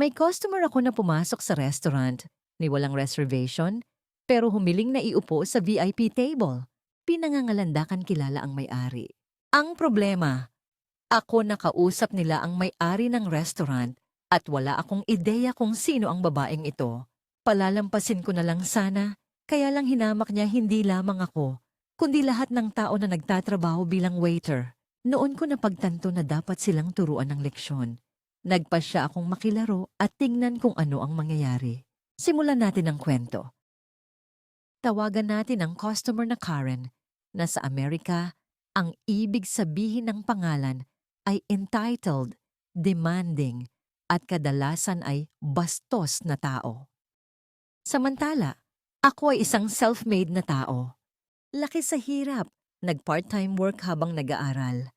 May customer ako na pumasok sa restaurant ni walang reservation pero humiling na iupo sa VIP table. Pinangangalandakan kilala ang may-ari. Ang problema, ako nakausap nila ang may-ari ng restaurant at wala akong ideya kung sino ang babaeng ito. Palalampasin ko na lang sana, kaya lang hinamak niya hindi lamang ako, kundi lahat ng tao na nagtatrabaho bilang waiter. Noon ko napagtanto na dapat silang turuan ng leksyon. Nagpa siya akong makilaro at tingnan kung ano ang mangyayari. Simulan natin ang kwento. Tawagan natin ang customer na Karen na sa Amerika, ang ibig sabihin ng pangalan ay entitled, demanding, at kadalasan ay bastos na tao. Samantala, ako ay isang self-made na tao. Laki sa hirap, nag-part-time work habang nag-aaral.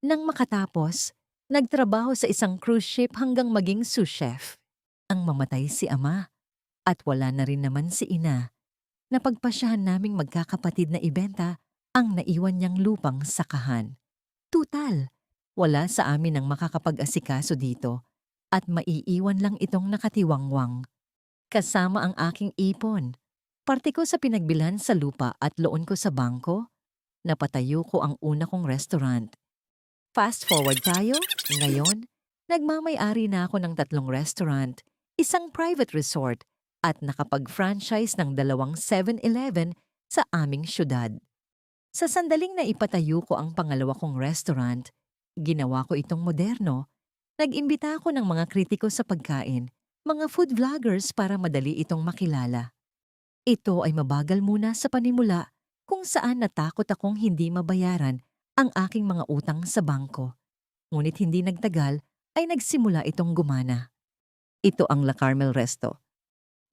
Nang makatapos, nagtrabaho sa isang cruise ship hanggang maging sous chef. Ang mamatay si ama at wala na rin naman si ina. Napagpasyahan naming magkakapatid na ibenta ang naiwan niyang lupang sakahan. Tutal, wala sa amin ang makakapag-asikaso dito at maiiwan lang itong nakatiwangwang. Kasama ang aking ipon. Parte ko sa pinagbilhan sa lupa at loon ko sa bangko. Napatayo ko ang una kong restaurant. Fast forward tayo, ngayon, nagmamay-ari na ako ng tatlong restaurant, isang private resort, at nakapag-franchise ng dalawang 7-Eleven sa aming syudad. Sa sandaling na ipatayo ko ang pangalawa kong restaurant, ginawa ko itong moderno, nag-imbita ako ng mga kritiko sa pagkain, mga food vloggers para madali itong makilala. Ito ay mabagal muna sa panimula kung saan natakot akong hindi mabayaran ang aking mga utang sa bangko. Ngunit hindi nagtagal ay nagsimula itong gumana. Ito ang La Carmel Resto.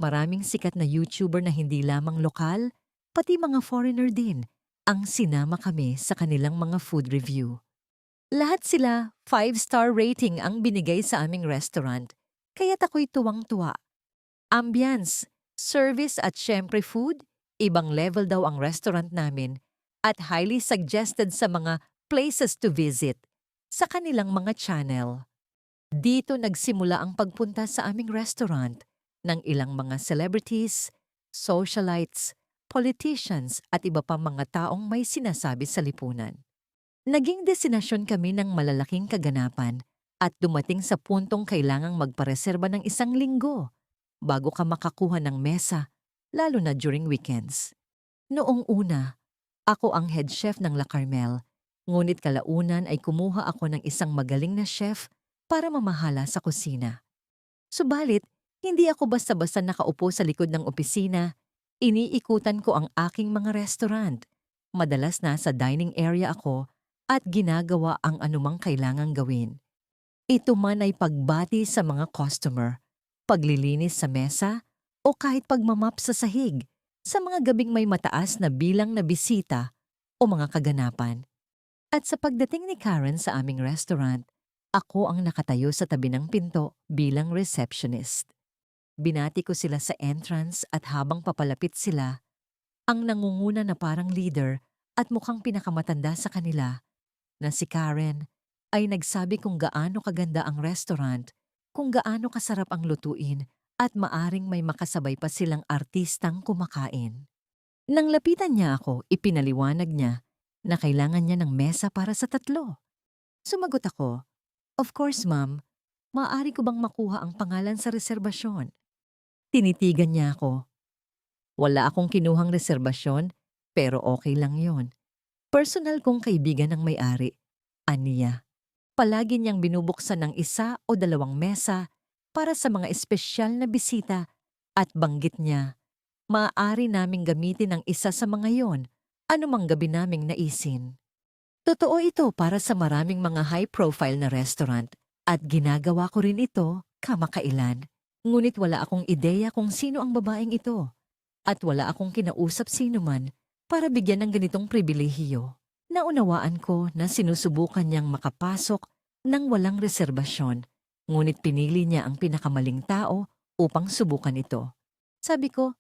Maraming sikat na YouTuber na hindi lamang lokal, pati mga foreigner din, ang sinama kami sa kanilang mga food review. Lahat sila 5-star rating ang binigay sa aming restaurant, kaya't ako'y tuwang-tuwa. Ambience, service at syempre food, ibang level daw ang restaurant namin at highly suggested sa mga places to visit sa kanilang mga channel. Dito nagsimula ang pagpunta sa aming restaurant ng ilang mga celebrities, socialites, politicians at iba pa mga taong may sinasabi sa lipunan. Naging destinasyon kami ng malalaking kaganapan at dumating sa puntong kailangang magpareserba ng isang linggo bago ka makakuha ng mesa, lalo na during weekends. Noong una, ako ang head chef ng La Carmel, ngunit kalaunan ay kumuha ako ng isang magaling na chef para mamahala sa kusina. Subalit, hindi ako basta-basta nakaupo sa likod ng opisina, iniikutan ko ang aking mga restaurant. Madalas na sa dining area ako at ginagawa ang anumang kailangang gawin. Ito man ay pagbati sa mga customer, paglilinis sa mesa, o kahit pagmamap sa sahig sa mga gabing may mataas na bilang na bisita o mga kaganapan. At sa pagdating ni Karen sa aming restaurant, ako ang nakatayo sa tabi ng pinto bilang receptionist. Binati ko sila sa entrance at habang papalapit sila, ang nangunguna na parang leader at mukhang pinakamatanda sa kanila, na si Karen, ay nagsabi kung gaano kaganda ang restaurant, kung gaano kasarap ang lutuin, at maaring may makasabay pa silang artistang kumakain. Nang lapitan niya ako, ipinaliwanag niya na kailangan niya ng mesa para sa tatlo. Sumagot ako, Of course, ma'am. Maaari ko bang makuha ang pangalan sa reserbasyon? Tinitigan niya ako. Wala akong kinuhang reserbasyon, pero okay lang yon. Personal kong kaibigan ng may-ari, Aniya. Palagi niyang binubuksan ng isa o dalawang mesa para sa mga espesyal na bisita at banggit niya, maaari naming gamitin ang isa sa mga yon anumang gabi naming naisin. Totoo ito para sa maraming mga high-profile na restaurant at ginagawa ko rin ito kamakailan. Ngunit wala akong ideya kung sino ang babaeng ito at wala akong kinausap sino man para bigyan ng ganitong pribilehiyo. Naunawaan ko na sinusubukan niyang makapasok ng walang reserbasyon, ngunit pinili niya ang pinakamaling tao upang subukan ito. Sabi ko,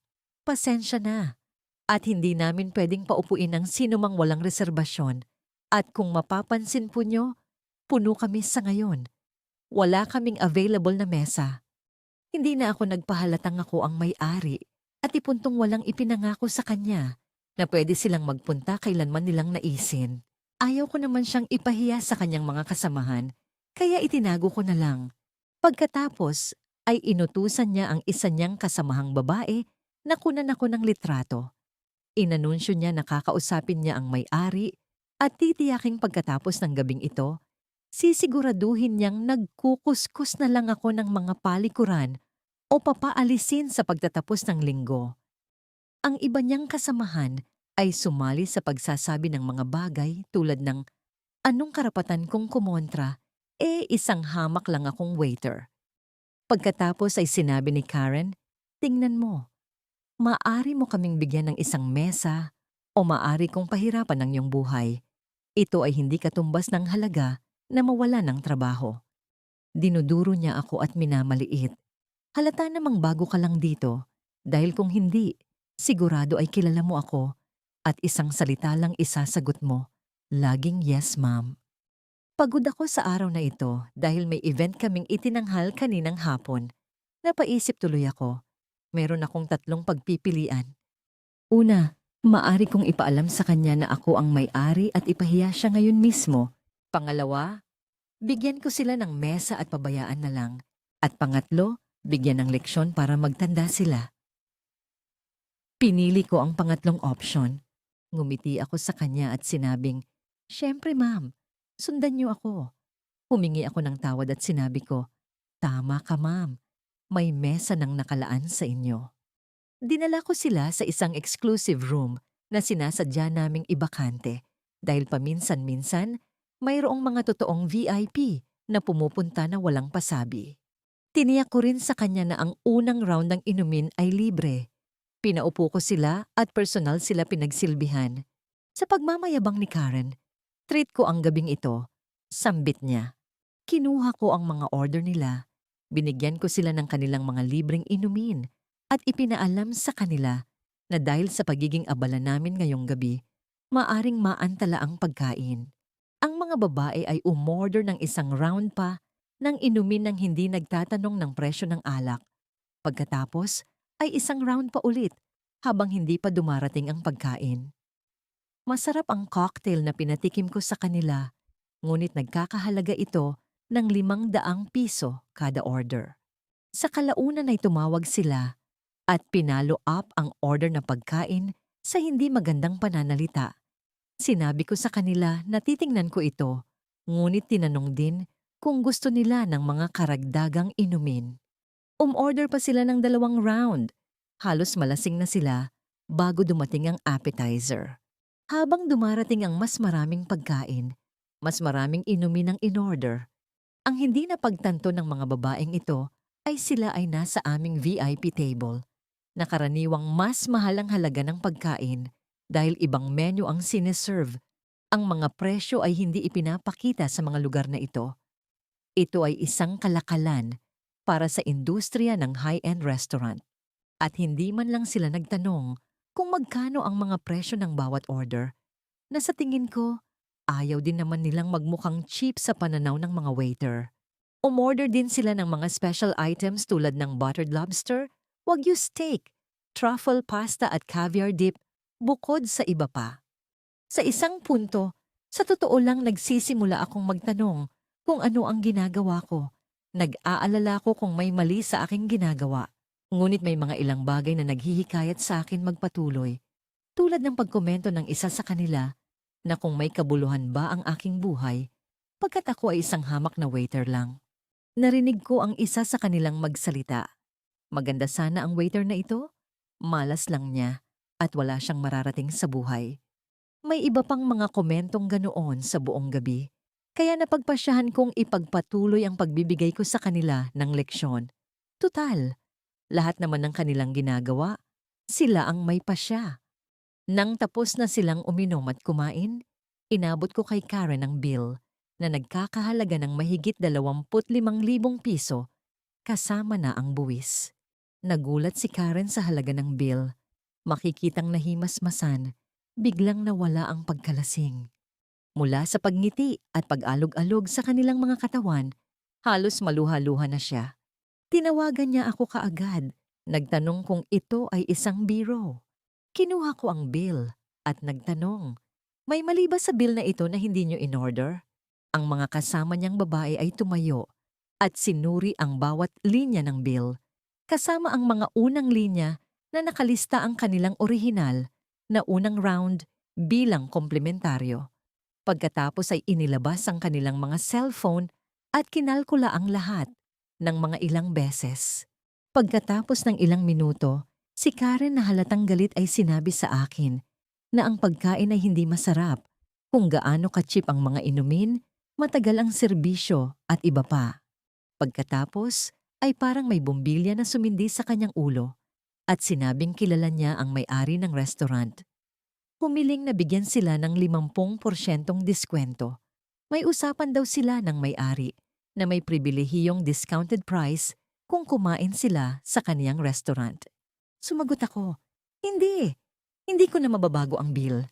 pasensya na. At hindi namin pwedeng paupuin ng sino mang walang reserbasyon. At kung mapapansin po nyo, puno kami sa ngayon. Wala kaming available na mesa. Hindi na ako nagpahalatang ako ang may-ari at ipuntong walang ipinangako sa kanya na pwede silang magpunta kailanman nilang naisin. Ayaw ko naman siyang ipahiya sa kanyang mga kasamahan, kaya itinago ko na lang. Pagkatapos ay inutusan niya ang isa niyang kasamahang babae na kunan ako ng litrato. Inanunsyo niya na kakausapin niya ang may-ari at titiyaking pagkatapos ng gabing ito, sisiguraduhin niyang nagkukuskus na lang ako ng mga palikuran o papaalisin sa pagtatapos ng linggo. Ang iba niyang kasamahan ay sumali sa pagsasabi ng mga bagay tulad ng anong karapatan kong kumontra, eh isang hamak lang akong waiter. Pagkatapos ay sinabi ni Karen, tingnan mo, maari mo kaming bigyan ng isang mesa o maari kong pahirapan ng iyong buhay. Ito ay hindi katumbas ng halaga na mawala ng trabaho. Dinuduro niya ako at minamaliit. Halata namang bago ka lang dito dahil kung hindi, sigurado ay kilala mo ako at isang salita lang isasagot mo, laging yes ma'am. Pagod ako sa araw na ito dahil may event kaming itinanghal kaninang hapon. Napaisip tuloy ako. Meron akong tatlong pagpipilian. Una, maari kong ipaalam sa kanya na ako ang may-ari at ipahiya siya ngayon mismo. Pangalawa, bigyan ko sila ng mesa at pabayaan na lang. At pangatlo, bigyan ng leksyon para magtanda sila. Pinili ko ang pangatlong option. Ngumiti ako sa kanya at sinabing, Siyempre ma'am, sundan niyo ako. Humingi ako ng tawad at sinabi ko, Tama ka ma'am, may mesa nang nakalaan sa inyo. Dinala ko sila sa isang exclusive room na sinasadya naming ibakante dahil paminsan-minsan mayroong mga totoong VIP na pumupunta na walang pasabi. Tiniyak ko rin sa kanya na ang unang round ng inumin ay libre. Pinaupo ko sila at personal sila pinagsilbihan. Sa pagmamayabang ni Karen, treat ko ang gabing ito. Sambit niya. Kinuha ko ang mga order nila. Binigyan ko sila ng kanilang mga libreng inumin at ipinaalam sa kanila na dahil sa pagiging abala namin ngayong gabi, maaring maantala ang pagkain. Ang mga babae ay umorder ng isang round pa ng inumin ng hindi nagtatanong ng presyo ng alak. Pagkatapos ay isang round pa ulit habang hindi pa dumarating ang pagkain. Masarap ang cocktail na pinatikim ko sa kanila, ngunit nagkakahalaga ito ng limang daang piso kada order. Sa kalaunan ay tumawag sila at pinalo up ang order na pagkain sa hindi magandang pananalita. Sinabi ko sa kanila na titingnan ko ito, ngunit tinanong din kung gusto nila ng mga karagdagang inumin. Umorder pa sila ng dalawang round. Halos malasing na sila bago dumating ang appetizer. Habang dumarating ang mas maraming pagkain, mas maraming inumin ang in-order. Ang hindi na pagtanto ng mga babaeng ito ay sila ay nasa aming VIP table na karaniwang mas mahal ang halaga ng pagkain dahil ibang menu ang sineserve. Ang mga presyo ay hindi ipinapakita sa mga lugar na ito. Ito ay isang kalakalan para sa industriya ng high-end restaurant. At hindi man lang sila nagtanong kung magkano ang mga presyo ng bawat order, na sa tingin ko, ayaw din naman nilang magmukhang cheap sa pananaw ng mga waiter. Umorder din sila ng mga special items tulad ng buttered lobster, wagyu steak, truffle pasta at caviar dip, bukod sa iba pa. Sa isang punto, sa totoo lang nagsisimula akong magtanong kung ano ang ginagawa ko. Nag-aalala ko kung may mali sa aking ginagawa. Ngunit may mga ilang bagay na naghihikayat sa akin magpatuloy. Tulad ng pagkomento ng isa sa kanila na kung may kabuluhan ba ang aking buhay, pagkat ako ay isang hamak na waiter lang. Narinig ko ang isa sa kanilang magsalita. Maganda sana ang waiter na ito, malas lang niya at wala siyang mararating sa buhay. May iba pang mga komentong ganoon sa buong gabi, kaya napagpasyahan kong ipagpatuloy ang pagbibigay ko sa kanila ng leksyon. Tutal, lahat naman ng kanilang ginagawa, sila ang may pasya. Nang tapos na silang uminom at kumain, inabot ko kay Karen ang bill na nagkakahalaga ng mahigit 25,000 piso kasama na ang buwis. Nagulat si Karen sa halaga ng bill. Makikitang nahimasmasan, biglang nawala ang pagkalasing. Mula sa pagngiti at pag-alog-alog sa kanilang mga katawan, halos maluha-luha na siya. Tinawagan niya ako kaagad. Nagtanong kung ito ay isang biro. Kinuha ko ang bill at nagtanong, may mali ba sa bill na ito na hindi niyo in-order? Ang mga kasama niyang babae ay tumayo at sinuri ang bawat linya ng bill, kasama ang mga unang linya na nakalista ang kanilang orihinal na unang round bilang komplementaryo. Pagkatapos ay inilabas ang kanilang mga cellphone at kinalkula ang lahat ng mga ilang beses. Pagkatapos ng ilang minuto, si Karen na halatang galit ay sinabi sa akin na ang pagkain ay hindi masarap, kung gaano ka-cheap ang mga inumin, matagal ang serbisyo at iba pa. Pagkatapos ay parang may bumbilya na sumindi sa kanyang ulo at sinabing kilala niya ang may-ari ng restaurant. Humiling na bigyan sila ng 50% diskwento. May usapan daw sila ng may-ari na may pribilehiyong discounted price kung kumain sila sa kaniyang restaurant. Sumagot ako, Hindi, hindi ko na mababago ang bill.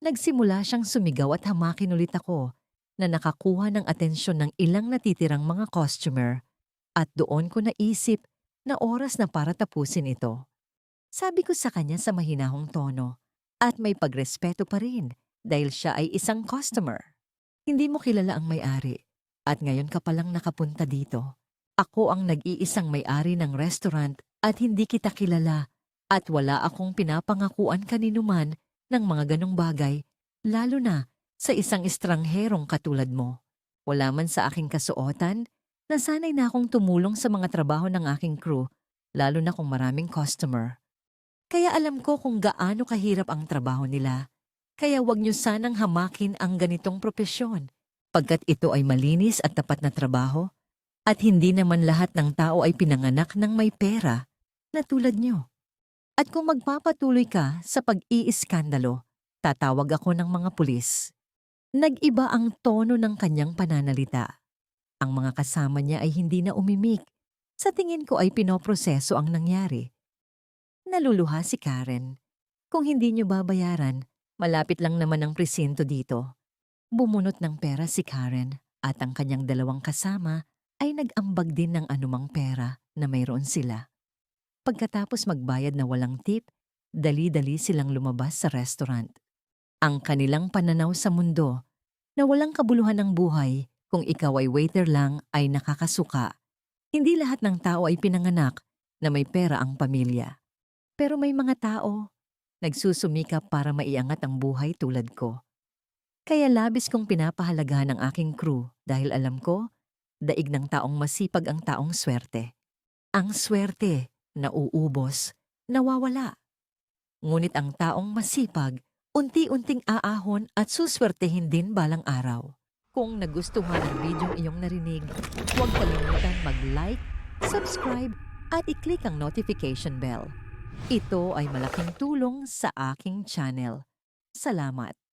Nagsimula siyang sumigaw at hamakin ulit ako na nakakuha ng atensyon ng ilang natitirang mga customer at doon ko naisip na oras na para tapusin ito. Sabi ko sa kanya sa mahinahong tono at may pagrespeto pa rin dahil siya ay isang customer. Hindi mo kilala ang may-ari at ngayon ka palang nakapunta dito. Ako ang nag-iisang may-ari ng restaurant at hindi kita kilala at wala akong pinapangakuan kaninuman ng mga ganong bagay, lalo na sa isang estrangherong katulad mo. Wala man sa aking kasuotan, nasanay na akong tumulong sa mga trabaho ng aking crew, lalo na kung maraming customer. Kaya alam ko kung gaano kahirap ang trabaho nila. Kaya wag niyo sanang hamakin ang ganitong propesyon, pagkat ito ay malinis at tapat na trabaho, at hindi naman lahat ng tao ay pinanganak ng may pera na tulad niyo. At kung magpapatuloy ka sa pag-iiskandalo, tatawag ako ng mga pulis. Nag-iba ang tono ng kanyang pananalita. Ang mga kasama niya ay hindi na umimik. Sa tingin ko ay pinoproseso ang nangyari. Naluluha si Karen. Kung hindi niyo babayaran, malapit lang naman ang presinto dito. Bumunot ng pera si Karen at ang kanyang dalawang kasama ay nag-ambag din ng anumang pera na mayroon sila. Pagkatapos magbayad na walang tip, dali-dali silang lumabas sa restaurant. Ang kanilang pananaw sa mundo na walang kabuluhan ng buhay kung ikaw ay waiter lang ay nakakasuka. Hindi lahat ng tao ay pinanganak na may pera ang pamilya. Pero may mga tao nagsusumikap para maiangat ang buhay tulad ko. Kaya labis kong pinapahalagahan ang aking crew dahil alam ko, daig ng taong masipag ang taong swerte. Ang swerte na uubos, nawawala. Ngunit ang taong masipag, unti-unting aahon at suswertehin din balang araw. Kung nagustuhan ang video iyong narinig, huwag kalimutan mag-like, subscribe, at i-click ang notification bell. Ito ay malaking tulong sa aking channel. Salamat!